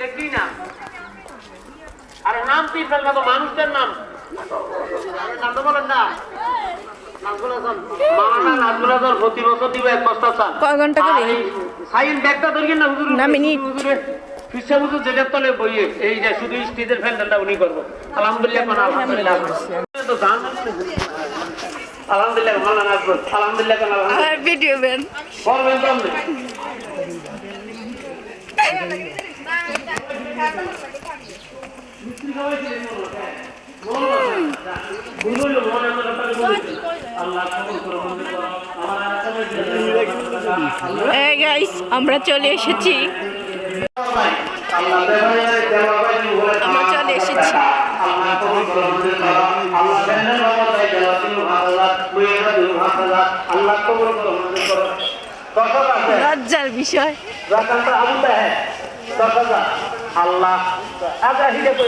দেখি না? আরে নাম কি ফেলবা তো? মানুষদের নাম। তো বলেন না। কয় ঘণ্টা করে? আর এই সাইন ব্যাগটা ধরিয়ে না হুজুর? না, মিনিট। হুজুরে হুজুর যেটার তলে বইয়ে এই যে শুধু স্টেজের ফ্যান্ডালটা উনি করব। আলহামদুলিল্লাহ কোন আলহামদুলিল্লাহ। তো গান আলহামদুলিল্লাহ মাওলানা নাজমুল। আলহামদুলিল্লাহ কোন আলহামদুলিল্লাহ। ভিডিও বেন বলবেন তো আপনি। এই গাইস আমরা চলে এসেছি। আমরা চলে এসেছি। লজ্জার বিষয়। আল্লাহ আচ্ছা হিসেবে